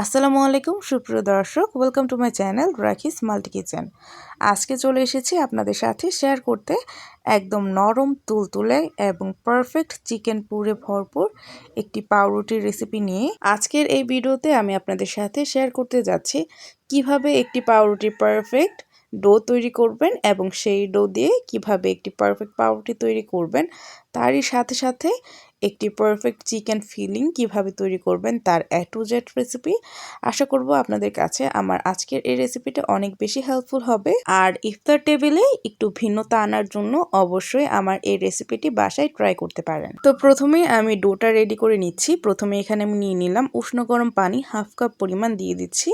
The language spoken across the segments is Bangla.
আসসালামু আলাইকুম, সুপ্রিয় দর্শক। Welcome to my channel Rakhi's multi kitchen আজকে চলে এসেছি আপনাদের সাথে শেয়ার করতে একদম নরম তুলতুলে এবং পারফেক্ট চিকেন পুরে ভরপুর একটি পাউরুটির রেসিপি নিয়ে। আজকের এই ভিডিওতে আমি আপনাদের সাথে শেয়ার করতে যাচ্ছি কীভাবে একটি পাউরুটি পারফেক্ট ডো তৈরি করবেন এবং সেই ডো দিয়ে কীভাবে একটি পারফেক্ট পাউরুটি তৈরি করবেন। তারই সাথে সাথে একটি পারফেক্ট চিকেন ফিলিং কীভাবে তৈরি করবেন তার এ টু জেড রেসিপি আশা করব আপনাদের কাছে আমার আজকের এই রেসিপিটা অনেক বেশি হেল্পফুল হবে। আর ইফতার টেবিলে একটু ভিন্নতা আনার জন্য অবশ্যই আমার এই রেসিপিটি বাসায় ট্রাই করতে পারেন। তো প্রথমে আমি ডোটা রেডি করে নিচ্ছি। প্রথমে এখানে আমি নিয়ে নিলাম উষ্ণ গরম পানি হাফ কাপ পরিমাণ দিয়ে দিচ্ছি।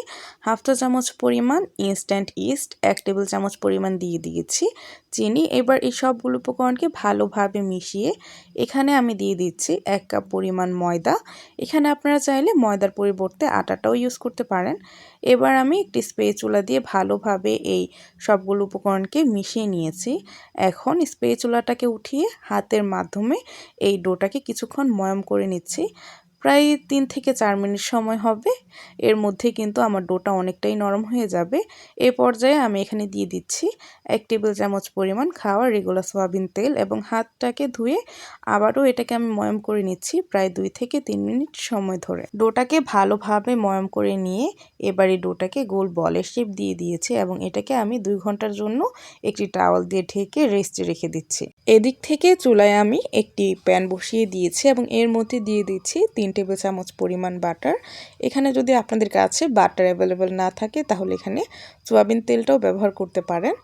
হাফ চা চামচ পরিমাণ ইনস্ট্যান্ট ইস্ট এক টেবিল চামচ পরিমাণ দিয়ে দিয়েছি। চিনি, এবার এই সবগুলো উপকরণকে ভালোভাবে মিশিয়ে এখানে আমি দিয়ে দিচ্ছি এক কাপ পরিমাণ ময়দা। এখানে আপনারা চাইলে ময়দার পরিবর্তে আটাটাও ইউজ করতে পারেন। এবার আমি একটি স্প্রে চুলা দিয়ে ভালোভাবে এই সবগুলো উপকরণকে মিশিয়ে নিয়েছি। এখন স্প্রে চুলাটাকে উঠিয়ে হাতের মাধ্যমে এই ডোটাকে কিছুক্ষণ ময়ম করে নিচ্ছি। প্রায় তিন থেকে চার মিনিট সময় হবে। এর মধ্যে কিন্তু আমার ডোটা অনেকটাই নরম হয়ে যাবে। এ পর্যায়ে আমি এখানে দিয়ে দিচ্ছি এক টেবিল চামচ পরিমাণ খাওয়া রেগুলার সয়াবিন তেল এবং হাতটাকে ধুয়ে আবারও এটাকে আমি ময়ম করে নিচ্ছি প্রায় দুই থেকে তিন মিনিট সময় ধরে। ডোটাকে ভালোভাবে ময়ম করে নিয়ে এবারে ডোটাকে গোল বলের শেপ দিয়ে দিয়েছি এবং এটাকে আমি দুই ঘণ্টার জন্য একটি টাওয়াল দিয়ে ঢেকে রেস্টে রেখে দিচ্ছি। এদিক থেকে চুলায় আমি একটি প্যান বসিয়ে দিয়েছি এবং এর মধ্যে দিয়ে দিচ্ছি তিন তিন টেবিল চামচ পরিমাণ বাটার। এখানে যদি আপনাদের কাছে বাটার অ্যাভেলেবেল না থাকে, তাহলে এখানে সোয়াবিন তেলটাও ব্যবহার করতে পারেন।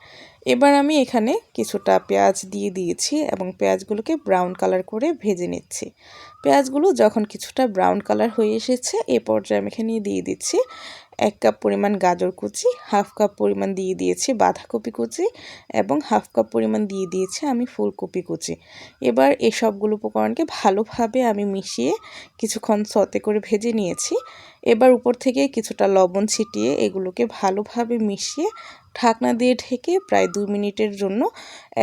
এবার আমি এখানে কিছুটা পেঁয়াজ দিয়ে দিয়েছি এবং পেঁয়াজগুলোকে ব্রাউন কালার করে ভেজে নিচ্ছি। পেঁয়াজগুলো যখন কিছুটা ব্রাউন কালার হয়ে এসেছে, এ পর্যায়ে আমি এখানে দিয়ে দিচ্ছি এক কাপ পরিমাণ গাজর কুচি, হাফ কাপ পরিমাণ দিয়ে দিয়েছি বাঁধাকপি কুচি এবং হাফ কাপ পরিমাণ দিয়ে দিয়েছি আমি ফুলকপি কুচি। এবার এসবগুলো সবগুলো উপকরণকে ভালোভাবে আমি মিশিয়ে কিছুক্ষণ সতে করে ভেজে নিয়েছি। এবার উপর থেকে কিছুটা লবণ ছিটিয়ে এগুলোকে ভালোভাবে মিশিয়ে ঢাকনা দিয়ে ঢেকে প্রায় দুই মিনিটের জন্য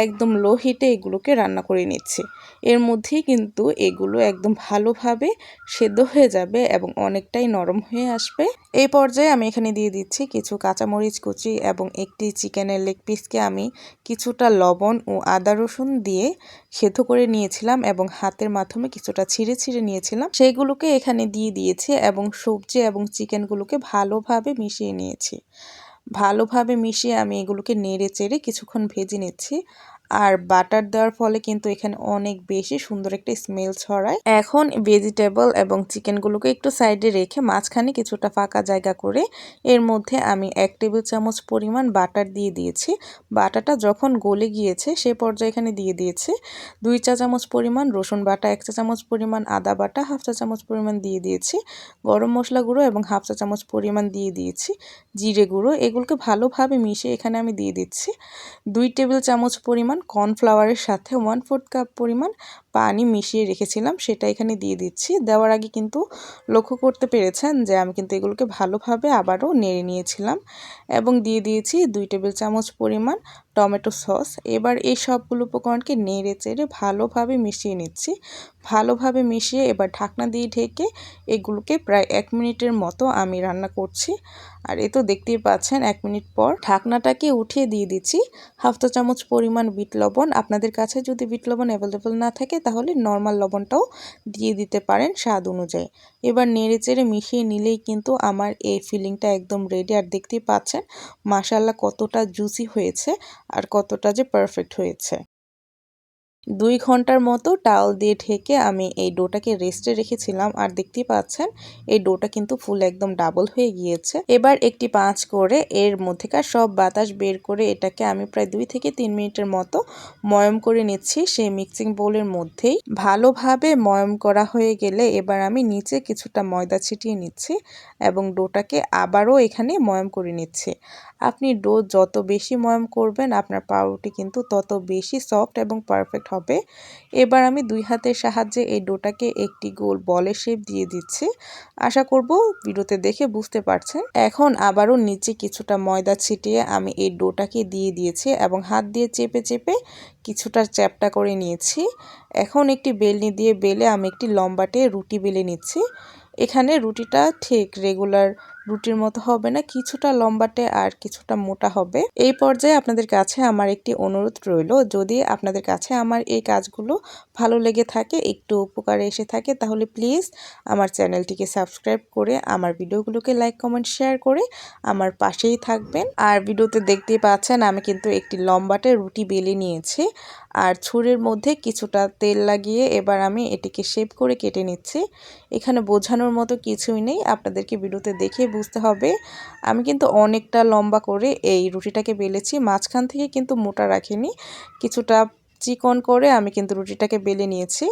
একদম লো হিটে এগুলোকে রান্না করে নিচ্ছি। এর মধ্যেই কিন্তু এগুলো একদম ভালোভাবে সেদ্ধ হয়ে যাবে এবং অনেকটাই নরম হয়ে আসবে। এই পর্যায়ে আমি এখানে দিয়ে দিচ্ছি কিছু কাঁচামরিচ কুচি এবং একটি চিকেনের লেগ পিসকে আমি কিছুটা লবণ ও আদা রসুন দিয়ে সেদ্ধ করে নিয়েছিলাম এবং হাতের মাধ্যমে কিছুটা ছিঁড়ে ছিঁড়ে নিয়েছিলাম। সেইগুলোকে এখানে দিয়ে দিয়েছি এবং সবজি এবং চিকেনগুলোকে ভালোভাবে মিশিয়ে নিয়েছি। ভালোভাবে মিশিয়ে আমি এগুলোকে নেড়ে চেড়ে কিছুক্ষণ ভেজে নিচ্ছি। আর বাটার দেওয়ার ফলে কিন্তু এখানে অনেক বেশি সুন্দর একটা স্মেল ছড়ায়। এখন ভেজিটেবল এবং চিকেনগুলোকে একটু সাইডে রেখে মাঝখানে কিছুটা ফাঁকা জায়গা করে এর মধ্যে আমি এক টেবিল চামচ পরিমাণ বাটার দিয়ে দিয়েছি। বাটাটা যখন গলে গিয়েছে সে পর্যায়ে এখানে দিয়ে দিয়েছে দুই চা চামচ পরিমাণ রসুন বাটা, এক চা চামচ পরিমাণ আদা বাটা, হাফ চা চামচ পরিমাণ দিয়ে দিয়েছি। গরম মশলা গুঁড়ো এবং হাফ চা চামচ পরিমাণ দিয়ে দিয়েছি। জিরে গুঁড়ো এগুলোকে ভালোভাবে মিশিয়ে এখানে আমি দিয়ে দিচ্ছি। দুই টেবিল চামচ পরিমাণ কর্নফ্লাওয়ারের সাথে ওয়ান ফোর্থ কাপ পরিমাণ পানি মিশিয়ে রেখেছিলাম, সেটা এখানে দিয়ে দিচ্ছি। দেওয়ার আগে কিন্তু লক্ষ্য করতে পেরেছেন যে আমি কিন্তু এগুলোকে ভালোভাবে আবারও নেড়ে নিয়েছিলাম এবং দিয়ে দিয়েছি দুই টেবিল চামচ পরিমাণ টমেটো সস। এবার এই সবগুলো উপকরণকে নেড়ে চেড়ে ভালোভাবে মিশিয়ে নিচ্ছি। ভালোভাবে মিশিয়ে এবার ঢাকনা দিয়ে ঢেকে এগুলোকে প্রায় এক মিনিটের মতো আমি রান্না করছি। আর এ তো দেখতেই পাচ্ছেন, এক মিনিট পর ঢাকনাটাকে উঠিয়ে দিয়ে দিচ্ছি। হাফ চামচ পরিমাণ বিট লবণ। আপনাদের কাছে যদি বিট লবণ অ্যাভেলেবল না থাকে তাহলে নর্মাল লবণটাও দিয়ে দিতে পারেন স্বাদ অনুযায়ী। এবার নেড়ে চেড়ে মিশিয়ে নিলেই কিন্তু আমার এই ফিলিংটা একদম রেডি আর দেখতেই পাচ্ছেন মাসাল্লা কতটা জুসি হয়েছে আর কতটা যে পারফেক্ট হয়েছে। দুই ঘণ্টার মতো টাওয়াল দিয়ে ঢেকে আমি এই ডোটাকে রেস্টে রেখেছিলাম। আর দেখতেই পাচ্ছেন, এই ডোটা কিন্তু ফুল একদম ডাবল হয়ে গিয়েছে। এবার একটি পাঁচ করে এর মধ্যেকার সব বাতাস বের করে এটাকে আমি প্রায় দুই থেকে তিন মিনিটের মতো ময়ম করে নিচ্ছি। সেই মিক্সিং বোলের মধ্যেই ভালোভাবে ময়ম করা হয়ে গেলে এবার আমি নিচে কিছুটা ময়দা ছিটিয়ে নিচ্ছি এবং ডোটাকে আবারও এখানে ময়ম করে নিচ্ছি। আপনি ডো যত বেশি ময়ম করবেন, আপনার পাউরুটি কিন্তু তত বেশি সফট এবং পারফেক্ট হবে। এবার আমি দুই হাতের সাহায্যে এই ডোটাকে একটি গোল বলের শেপ দিয়ে দিচ্ছি। আশা করব ভিডিওতে দেখে বুঝতে পারছেন। এখন আবারও নিচে কিছুটা ময়দা ছিটিয়ে আমি এই ডোটাকে দিয়ে দিয়েছি এবং হাত দিয়ে চেপে চেপে কিছুটা চ্যাপটা করে নিয়েছি। এখন একটি বেলনি দিয়ে বেলে আমি একটি লম্বাটে রুটি বেলে নিচ্ছি। এখানে রুটিটা ঠিক রেগুলার রুটির মতো হবে না, কিছুটা লম্বাটে আর কিছুটা মোটা হবে। এই পর্যায়ে আপনাদের কাছে আমার একটি অনুরোধ রইল, যদি আপনাদের কাছে আমার এই কাজগুলো ভালো লেগে থাকে, একটু উপকারে এসে থাকে, তাহলে প্লিজ আমার চ্যানেলটিকে সাবস্ক্রাইব করে, আমার ভিডিওগুলোকে লাইক কমেন্ট শেয়ার করে আমার পাশেই থাকবেন। আর ভিডিওতে দেখতেই পাচ্ছেন, আমি কিন্তু একটি লম্বাটে রুটি বেলে নিয়েছি। আর ছুরির মধ্যে কিছুটা তেল লাগিয়ে এবার আমি এটিকে শেপ করে কেটে নিচ্ছি। এখানে বোঝানোর মতো কিছুই নেই, আপনাদেরকে ভিডিওতে দেখে বুঝতে হবে। আমি কিন্তু অনেকটা লম্বা করে এই রুটিটাকে বেলেছি, মাঝখান থেকে কিন্তু মোটা রাখিনি, কিছুটা চিকন করে আমি কিন্তু রুটিটাকে বেলে নিয়েছি।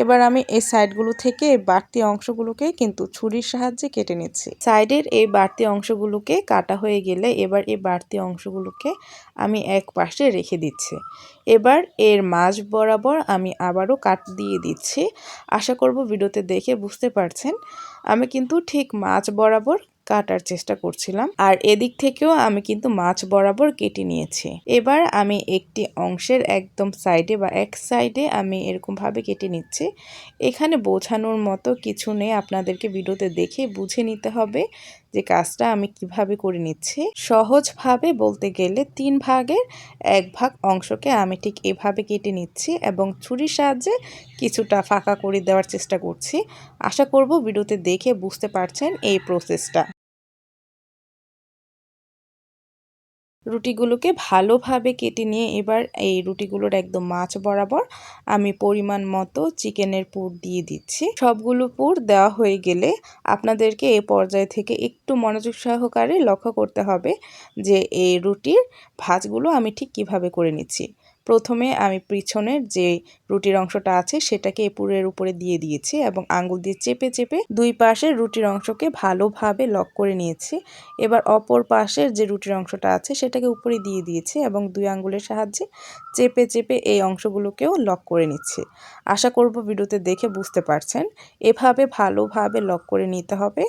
এবার আমি এই সাইডগুলো থেকে বাড়তি অংশগুলোকে কিন্তু ছুরির সাহায্যে কেটে নিচ্ছি। সাইডের এই বাড়তি অংশগুলোকে কাটা হয়ে গেলে এবার এই বাড়তি অংশগুলোকে আমি এক পাশে রেখে দিচ্ছি। এবার এর মাঝ বরাবর আমি আবারও কাট দিয়ে দিচ্ছি। আশা করব ভিডিওতে দেখে বুঝতে পারছেন। আমি কিন্তু ঠিক মাছ বরাবর কাটার চেষ্টা করছিলাম। আর এদিক থেকেও আমি কিন্তু মাছ বরাবর কেটে নিয়েছি। এবার আমি একটি অংশের একদম সাইডে বা এক সাইডে আমি এরকমভাবে কেটে নিচ্ছি। এখানে বোঝানোর মতো কিছু নেই। আপনাদেরকে ভিডিওতে দেখে বুঝে নিতে হবে। যে কাজটা আমি কীভাবে করে নিচ্ছি, সহজভাবে বলতে গেলে তিন ভাগের এক ভাগ অংশকে আমি ঠিক এভাবে কেটে নিচ্ছি এবং ছুরির সাহায্যে কিছুটা ফাঁকা করে দেওয়ার চেষ্টা করছি। আশা করব ভিডিওতে দেখে বুঝতে পারছেন এই প্রসেসটা রুটিগুলোকে ভালোভাবে কেটে নিয়ে এবার এই রুটিগুলোর একদম মাছ বরাবর আমি পরিমাণ মতো চিকেনের পুর দিয়ে দিচ্ছি। সবগুলো পুর দেওয়া হয়ে গেলে আপনাদেরকে এ পর্যায় থেকে একটু মনোযোগ সহকারে লক্ষ্য করতে হবে যে এই রুটির ভাজগুলো আমি ঠিক কীভাবে করে নিচ্ছি। প্রথমে আমি পিছনের যে রুটির অংশটা আছে সেটাকে পুরের উপরে দিয়ে দিয়েছি এবং আঙ্গুল দিয়ে চেপে চেপে দুই পাশের রুটির অংশকে ভালোভাবে লক করে নিয়েছি। এবার অপর পাশের যে রুটির অংশটা আছে সেটাকে উপরে দিয়ে দিয়েছি এবং দুই আঙ্গুলের সাহায্যে চেপে চেপে এই অংশগুলোকেও লক করে নিচ্ছি। আশা করব ভিডিওতে দেখে বুঝতে পারছেন। এভাবে ভালোভাবে লক করে নিতে হবে,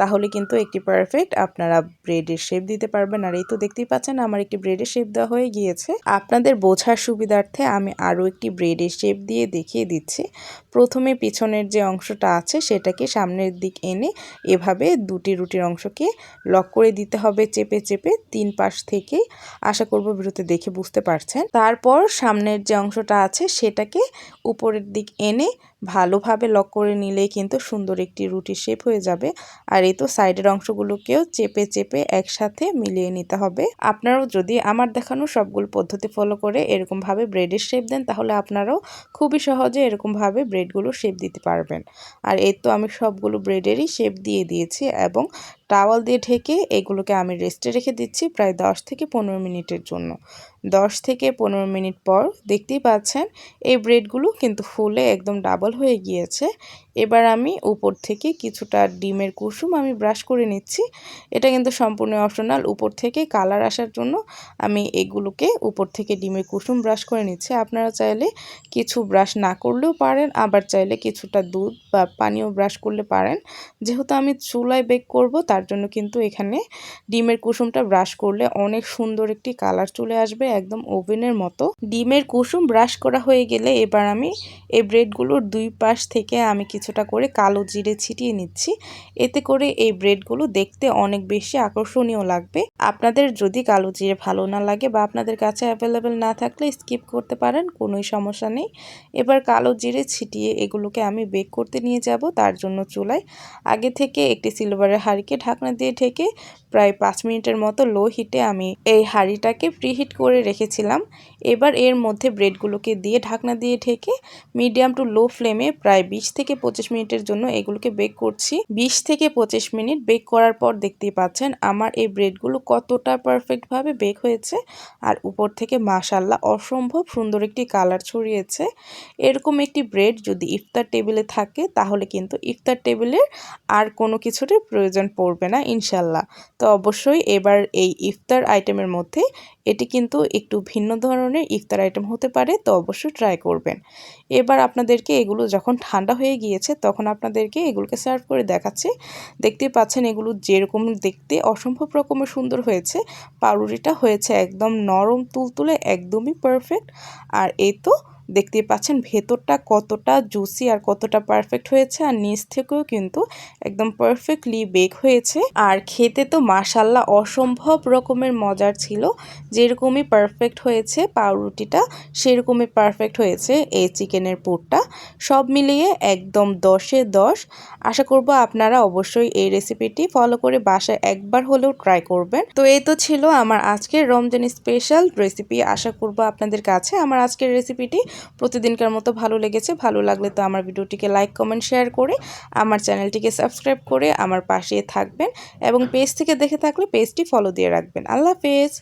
তাহলে কিন্তু একটি পারফেক্ট আপনারা ব্রেডের শেপ দিতে পারবেন। আর এই তো দেখতেই পাচ্ছেন আমার একটি ব্রেডের শেপ দেওয়া হয়ে গিয়েছে। আপনাদের বোঝার সুবিধার্থে আমি আরও একটি ব্রেডের শেপ দিয়ে দেখিয়ে দিচ্ছি। প্রথমে পিছনের যে অংশটা আছে সেটাকে সামনের দিক এনে এভাবে দুটি রুটির অংশকে লক করে দিতে হবে চেপে চেপে তিন পাশ থেকে। আশা করব বিরতি দেখে বুঝতে পারছেন। তারপর সামনের যে অংশটা আছে সেটাকে উপরের দিক এনে ভালোভাবে লক করে নিলেই কিন্তু সুন্দর একটি রুটি শেপ হয়ে যাবে। আর এই তো সাইডের অংশগুলোকেও চেপে চেপে একসাথে মিলিয়ে নিতে হবে। আপনারাও যদি আমার দেখানো সবগুলো পদ্ধতি ফলো করে এরকমভাবে ব্রেডের শেপ দেন, তাহলে আপনারাও খুবই সহজে এরকমভাবে ব্রেডগুলো শেপ দিতে পারবেন। আর এই তো আমি সবগুলো ব্রেডেরই শেপ দিয়ে দিয়েছি এবং টাওয়াল দিয়ে ঢেকে এগুলোকে আমি রেস্টে রেখে দিচ্ছি প্রায় দশ থেকে পনেরো মিনিটের জন্য। দশ থেকে পনেরো মিনিট পর দেখতেই পাচ্ছেন এই ব্রেডগুলো কিন্তু ফুলে একদম ডাবল হয়ে গিয়েছে। এবার আমি উপর থেকে কিছুটা ডিমের কুসুম আমি ব্রাশ করে নিচ্ছি। এটা কিন্তু সম্পূর্ণ অপশনাল উপর থেকে কালার আসার জন্য আমি এগুলোকে উপর থেকে ডিমের কুসুম ব্রাশ করে নিচ্ছি। আপনারা চাইলে কিছু ব্রাশ না করলেও পারেন, আবার চাইলে কিছুটা দুধ বা পানিও ব্রাশ করলে পারেন। যেহেতু আমি চুলায় বেক করব, তার জন্য কিন্তু এখানে ডিমের কুসুমটা ব্রাশ করলে অনেক সুন্দর একটি কালার চলে আসবে, একদম ওভেনের মতো। ডিমের কুসুম ব্রাশ করা হয়ে গেলে এবার আমি এই ব্রেডগুলোর দুই পাশ থেকে আমি কিছুটা করে কালো জিরে ছিটিয়ে নিচ্ছি। এতে করে এই ব্রেডগুলো দেখতে অনেক বেশি আকর্ষণীয় লাগবে। আপনাদের যদি কালো জিরে ভালো না লাগে বা আপনাদের কাছে অ্যাভেলেবেল না থাকলে স্কিপ করতে পারেন, কোনোই সমস্যা নেই। এবার কালো জিরে ছিটিয়ে এগুলোকে আমি বেক করতে নিয়ে যাব তার জন্য চুলায়। আগে থেকে একটি সিলভারের হাঁড়িকে ঢাকনা দিয়ে ঢেকে প্রায় পাঁচ মিনিটের মতো লো হিটে আমি এই হাঁড়িটাকে প্রিহিট করে রেখেছিলাম। এবার এর মধ্যে ব্রেডগুলোকে দিয়ে ঢাকনা দিয়ে ঢেকে মিডিয়াম টু লো ফ্লেমে প্রায় বিশ থেকে পঁচিশ মিনিটের জন্য এগুলোকে বেক করছি। বিশ থেকে পঁচিশ মিনিট বেক করার পর দেখতেই পাচ্ছেন আমার এই ব্রেডগুলো কতটা পারফেক্টভাবে বেক হয়েছে। আর উপর থেকে মাশাল্লাহ অসম্ভব সুন্দর একটি কালার ছড়িয়েছে। এরকম একটি ব্রেড যদি ইফতার টেবিলে থাকে, তাহলে কিন্তু ইফতার টেবিলের আর কোনো কিছুরই প্রয়োজন পড়বে না ইনশাল্লাহ তো অবশ্যই এবার এই ইফতার আইটেমের মধ্যে এটি কিন্তু একটু ভিন্ন ধরনের ইফতার আইটেম হতে পারে, তো অবশ্যই ট্রাই করবেন। এবার আপনাদেরকে এগুলো যখন ঠান্ডা হয়ে গিয়েছে তখন আপনাদেরকে এগুলোকে সার্ভ করে দেখাচ্ছি। দেখতে পাচ্ছেন এগুলো যেরকম দেখতে অসম্ভব রকমের সুন্দর হয়েছে। পাউরুটিটা হয়েছে একদম নরম, তুলতুলে, একদমই পারফেক্ট আর এই তো দেখতেই পাচ্ছেন ভেতরটা কতটা জুসি আর কতটা পারফেক্ট হয়েছে আর নিচ থেকেও কিন্তু একদম পারফেক্টলি বেক হয়েছে। আর খেতে তো মাসাল্লাহ অসম্ভব রকমের মজার ছিল। যেরকমই পারফেক্ট হয়েছে পাউরুটিটা, সেরকমই পারফেক্ট হয়েছে এই চিকেনের পুরটা। সব মিলিয়ে একদম দশে দশ। আশা করব আপনারা অবশ্যই এই রেসিপিটি ফলো করে বাসায় একবার হলেও ট্রাই করবেন। তো এই তো ছিল আমার আজকের রমজান স্পেশাল রেসিপি আশা করব আপনাদের কাছে আমার আজকের রেসিপিটি প্রতিদিনকার মতো ভালো লেগেছে, ভালো লাগলে তো আমার ভিডিওটিকে লাইক কমেন্ট শেয়ার করে আমার চ্যানেলটিকে সাবস্ক্রাইব করে আমার পাশে থাকবেন এবং পেজ থেকে দেখে থাকলে পেজটি ফলো দিয়ে রাখবেন। আল্লাহ হাফেজ!